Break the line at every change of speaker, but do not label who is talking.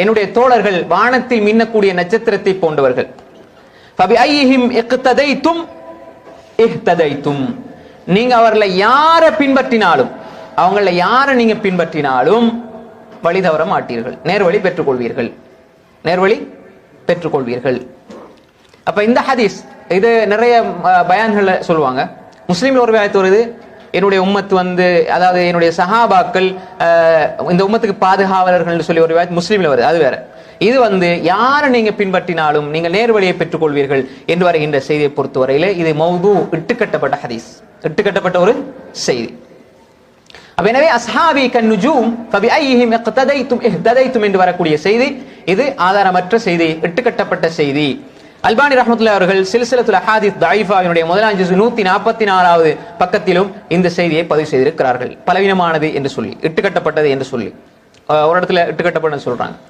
என்னுடைய தோழர்கள் வானத்தில் மின்னக்கூடிய நட்சத்திரத்தை போன்றவர்கள். நீங்க அவர்களை யாரை பின்பற்றினாலும் அவங்கள யாரை நீங்க பின்பற்றினாலும் வழி தவற மாட்டீர்கள். நேர்வழி பெற்றுக்கொள்வீர்கள். நேர்வழி பெற்றுக்கொள்வீர்கள். அப்ப இந்த ஹதீஸ் இது நிறைய பயான்களை சொல்லுவாங்க. முஸ்லீம்ல ஒரு வருது என்னுடைய உம்மத்து வந்து அதாவது என்னுடைய சஹாபாக்கள் இந்த உம்மத்துக்கு பாதுகாவலர்கள் சொல்லி ஒரு முஸ்லீமில் முஸ்லீம்ல வருது அது வேற. இது வந்து யாரை நீங்க பின்பற்றினாலும் நீங்கள் நேர்வழியை பெற்றுக்கொள்வீர்கள் என்று வருகின்ற செய்தியை பொறுத்தவரையில இது மௌது இட்டுக்கட்டப்பட்ட ஹதீஸ். இட்டுக்கட்டப்பட்ட ஒரு செய்தி. எனவே அஸ்ஹாபி கன்னுஜூம் ஃபபிஐஹிம் இக்ததைத்தும் இஹ்ததைத்தும் என்று வரக்கூடிய செய்தி இது ஆதாரமற்ற செய்தி இட்டுக்கட்டப்பட்ட செய்தி. அல்பானி ரஹமத்துல்லா அவர்கள் சில்சிலத்துல ஹாதித் தாயிஃபாவினுடைய முதலாம் ஜுஸ் நூத்தி நாற்பத்தி நாலாவது பக்கத்திலும் இந்த செய்தியை பதிவு செய்திருக்கிறார்கள். பலவீனமானது என்று சொல்லி இட்டுக்கட்டப்பட்டது என்று சொல்லி. ஒரு இடத்துல இட்டுக்கட்டப்பட்டது சொல்றாங்க.